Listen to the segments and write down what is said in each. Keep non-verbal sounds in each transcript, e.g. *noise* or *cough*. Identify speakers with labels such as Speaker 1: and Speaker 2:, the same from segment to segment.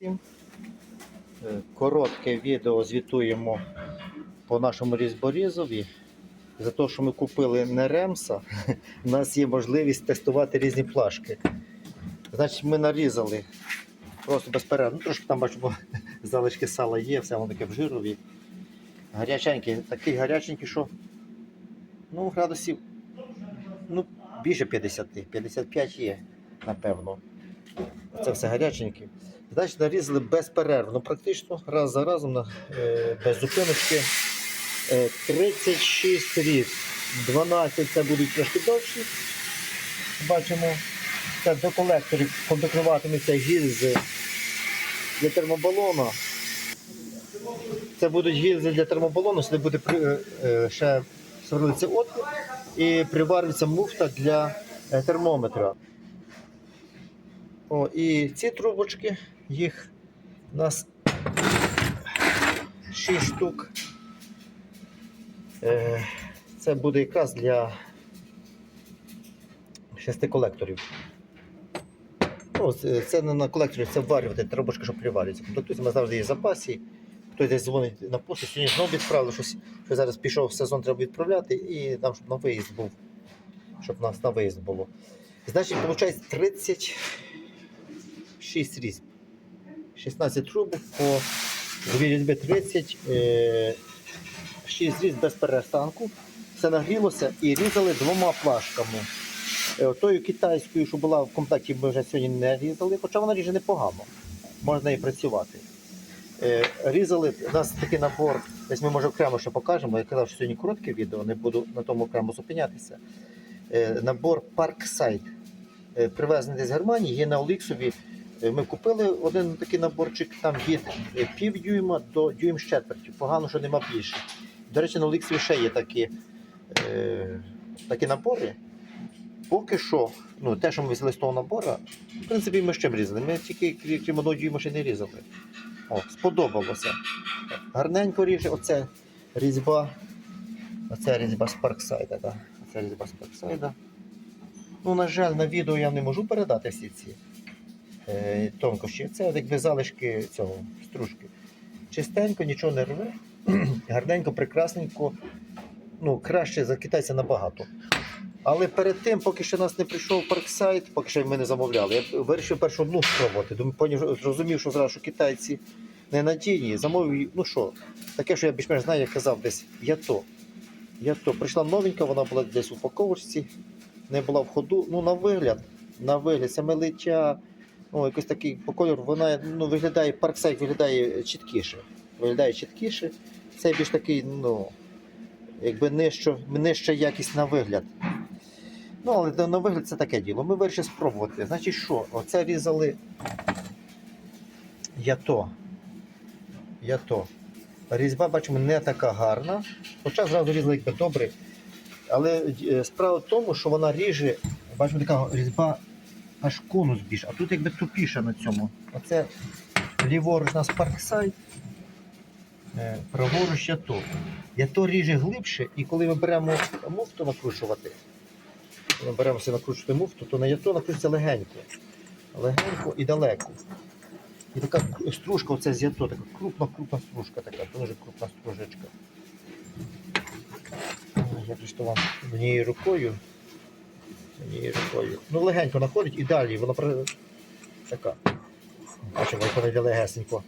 Speaker 1: Всім. Е, Коротке відео звітуємо по нашому різьборізові. За те, що ми купили не ремса, *laughs* у нас є можливість тестувати різні плашки. Значить, ми нарізали просто безперервно. Ну, трошки там бачимо, *laughs* залишки сала є, все воно таке в жирові. Гаряченький, такий гаряченький, що ну, градусів ну, більше 50, 55 є, напевно. Це все гаряченьке. Значить, нарізали безперервно, практично раз за разом е, без зупиночки. Е, 36 різ, 12 це будуть трошки довші. Бачимо, це до колекторів контактуватиметься гільзи для термобалона. Це будуть гільзи для термобалону, сюди буде при- е, ще сверлиться отвір і приварюється муфта для е, термометра. О, і ці трубочки, їх у нас 6 штук. Е, Це буде якраз для шести колекторів. Ну, це- не на колекторі, це варювати трубочки, щоб приварюється. Тобто ми завжди є в запасі. Хтось десь дзвонить на пошту, сьогодні знову відправили щось, що зараз пішов сезон, треба відправляти, і нам, щоб на виїзд був. Щоб нас на виїзд було. Значить, виходить 36 різьб. 16 трубок по дві різьби 30, е, 6 різьб без перестанку. Все нагрілося і різали двома плашками. Е, Тою китайською, що була в комплекті, ми вже сьогодні не різали, хоча вона ріже непогано. Можна і працювати. Е, Різали, у нас такий набор, десь ми може окремо ще покажемо. Я казав, що сьогодні коротке відео, не буду на тому окремо зупинятися. Е, Набор Parkside. Привезений з Германії, є на Оліксові. Е, Ми купили один такий наборчик, там від пів дюйма до дюйм з четвертю. Погано, що нема більше. До речі, на Оліксові ще є такі, е, такі набори. Поки що, ну, те, що ми взяли з того набору, в принципі, ми з чим різали. Ми тільки крім- одного дюйма ще не різали. О, сподобалося. Гарненько ріже, оце різьба. Оце різьба з Парксайда. Да. Оце різьба з Парксайда. Ну, на жаль, на відео я не можу передати всі ці тонкощі. Це якби залишки цього стружки. Чистенько, нічого не рве. *clears throat* Гарненько, прекрасненько. Ну, краще за китайця набагато. Але перед тим, поки ще нас не прийшов парксайт, поки ще ми не замовляли, я вирішив першу одну спробувати. Думаю, зрозумів, що зразу що китайці ненадійні. Замовив, її, ну що, таке, що я більш-менш знаю, я казав десь я то. Я то. Прийшла новенька, вона була десь у упаковочці, не була в ходу. Ну, на вигляд, на вигляд, саме лиття, ну, якось такий по кольору, вона ну, виглядає, парксайт виглядає чіткіше. Виглядає чіткіше. Це більш такий, ну, якби нижче, нижча якість на вигляд. Ну, але на вигляд це таке діло. Ми вирішили спробувати. Значить, що? Оце різали ято. Ято. Різьба, бачимо, не така гарна. Хоча зразу різали якби добре. Але е, справа в тому, що вона ріже, бачимо, така різьба аж конус більше, а тут якби тупіша на цьому. Оце ліворуч у нас парксайд, е, праворуч ято. Ято ріже глибше, і коли ми беремо муфту накручувати, ми беремося накручувати муфту, то на ято накручується легенько. Легенько і далеко. І така стружка, оце з ято, така крупна-крупна стружка, така, дуже крупна стружечка. Я просто вам однією рукою. Однією рукою. Ну, легенько находить і далі вона про- така. Бачимо, як вона йде легесенько.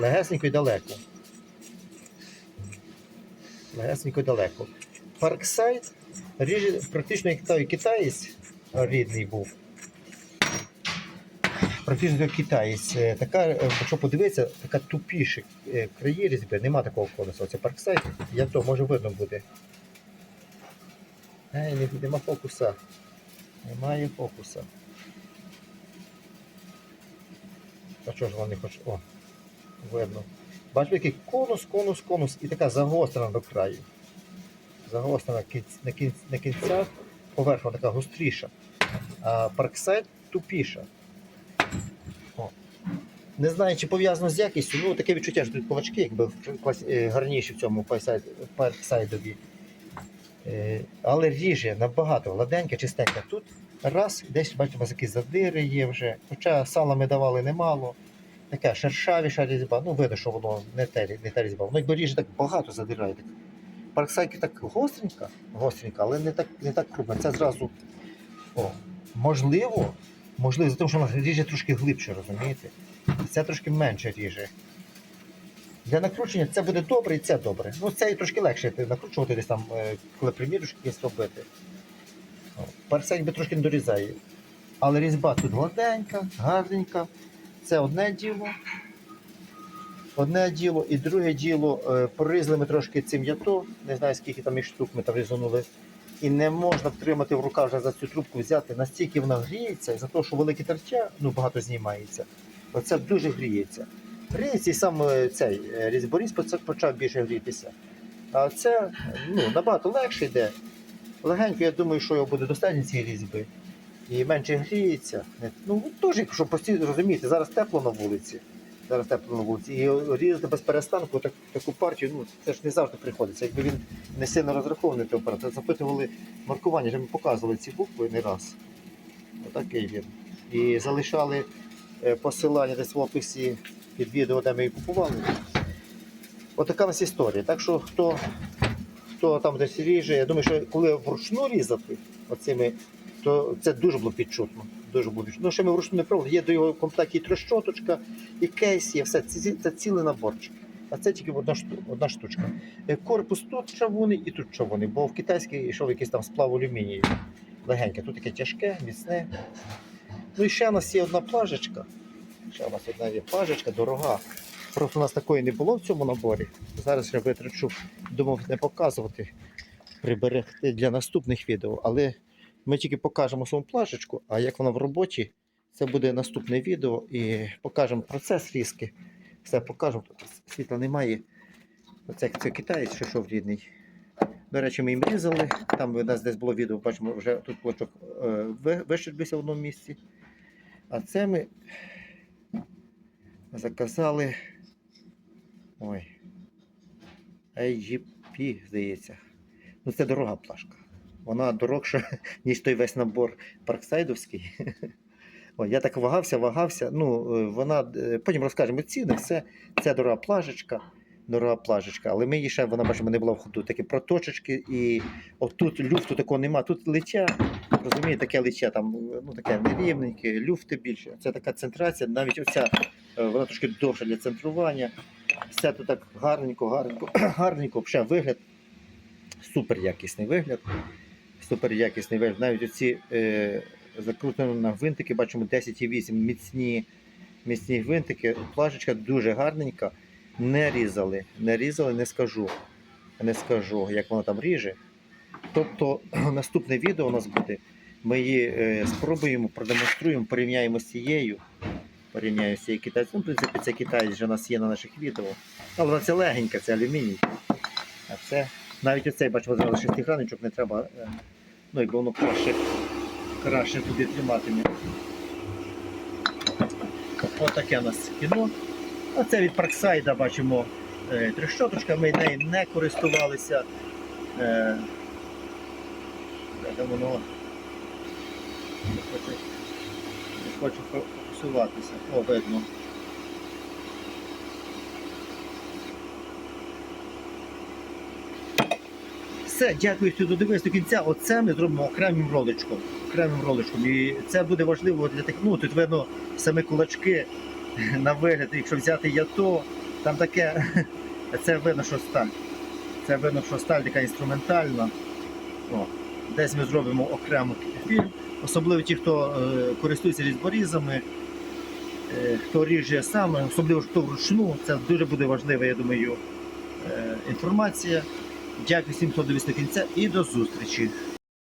Speaker 1: Легесенько і далеко. Легесенько і далеко. Парксайд ріже практично як той китаєць рідний був. Практично як китаєць. Е, Така, е, якщо подивитися, така тупіша е, краї різьби, нема такого конусу. Оце парксайд, я то може видно буде. Ей, не- нема фокуса. Немає фокуса. А чого ж вони хоч. О, видно. Бачите, який конус, конус, конус і така загострена до краю. Загострена на, кінць, на кінцях, поверхня така гостріша, а парксайд тупіша. О. Не знаю, чи пов'язано з якістю, ну таке відчуття, що тут кулачки якби е, гарніші в цьому парксайд- парксайдові. Е, Але ріже набагато гладеньке, чистеньке. Тут Раз, десь бачимо, якісь задири є вже. Хоча сала ми давали немало. Така шершавіша різьба. Ну, видно, що воно не те, не та різьба. Воно якби ріже так багато задирає. Так. Парксайки так гостренька, гостренька, але не так, не так крупна. Це зразу. О, можливо, можливо, за те, що вона ріже трошки глибше, розумієте? Це трошки менше ріже. Для накручення це буде добре і це добре. Ну, це і трошки легше накручувати десь там, е, коли примірюшки якісь робити. Парсень би трошки не дорізає. Але різьба тут гладенька, гарненька. Це одне діло. Одне діло, і друге діло, е, ми трошки цим ято, не знаю скільки там їх штук ми там різанули. І не можна втримати в руках вже за цю трубку взяти, настільки вона гріється, і за те, що велике тертя, ну багато знімається. Оце дуже гріється. Гріється і сам е, цей е, різьборіз почав більше грітися. А це ну, набагато легше йде. Легенько, я думаю, що його буде достатньо цієї різьби. І менше гріється. Ну, теж, якщо постійно розумієте, зараз тепло на вулиці. Зараз тепло на вулиці. І різати без перестанку так, таку партію, ну це ж не завжди приходиться. Якби він не сильно розрахований той апарат, запитували маркування, вже ми показували ці букви не раз. Отакий він. І залишали е, посилання десь в описі під відео, де ми її купували. Отака у нас історія. Так що хто, хто там десь ріже, я думаю, що коли вручну різати оцими, то це дуже було підчутно. Дуже було підчутно. Ну, що ми вручну не пробували. Є до його комплекті і трещоточка, і кейс, є все. Це, це цілий наборчик. А це тільки одна, одна штучка. Е, Корпус тут чавуний і тут чавуний, бо в китайський йшов якийсь там сплав алюмінію. Легеньке. Тут таке тяжке, міцне. Ну і ще у нас є одна плажечка. Ще у нас одна є плажечка, дорога. Просто у нас такої не було в цьому наборі. Зараз я витрачу, думав не показувати, приберегти для наступних відео. Але ми тільки покажемо саму плашечку, а як вона в роботі, це буде наступне відео і покажемо процес різки. Все покажемо. Світла немає. Оце це китаєць, що йшов рідний. До речі, ми їм різали. Там у нас десь було відео, бачимо, вже тут клочок е, вищербився в одному місці. А це ми заказали. Ой. AGP, здається. Ну, це дорога плашка. Вона дорогша, *laughs* ніж той весь набор парксайдовський. *laughs* Ой, я так вагався, вагався. Ну, е, вона, е, потім розкажемо ціни, все. Це дорога плажечка, дорога плажечка, але ми її ще, вона бачимо, не була в ходу. Такі проточечки, і отут люфту такого нема. Тут лича, розумієте, таке лича, там, ну таке нерівненьке, люфти більше. Це така центрація, навіть оця, е, вона трошки довша для центрування. Все тут так гарненько, гарненько, *clears throat* гарненько, ще вигляд. Супер якісний вигляд. Супер якісний вигляд. Навіть оці е, закрутені на гвинтики, бачимо 10,8 міцні, міцні гвинтики. Плашечка дуже гарненька. Не різали, не різали, не скажу. Не скажу, як воно там ріже. Тобто *clears throat* наступне відео у нас буде. Ми її е, спробуємо, продемонструємо, порівняємо з цією. Порівняю з цією китайською. Ну, в принципі, це китайць вже у нас є на наших відео. Але вона це легенька, це алюміній. А це навіть оцей, бачимо, зразу шестигранничок не треба. е, Ну, якби воно краще, краще туди триматиме. Отаке у нас кіно. А це від Парксайда бачимо е, трещоточка, ми нею не користувалися. Е, воно не хоче, не хоче фокусуватися. О, видно. Все, дякую, що додивились до кінця. Оце ми зробимо окремим роличком. Окремим роличком. І це буде важливо для тих. Ну, тут видно саме кулачки *laughs* на вигляд. Якщо взяти ято, там таке. *laughs* Це видно, що сталь. Це видно, що сталь така інструментальна. О, десь ми зробимо окремо фільм. Особливо ті, хто е, користується різборізами, е, хто ріже саме, особливо хто вручну. Це дуже буде важлива, я думаю, е, інформація. Дякую всім, хто дивився до кінця і до зустрічі.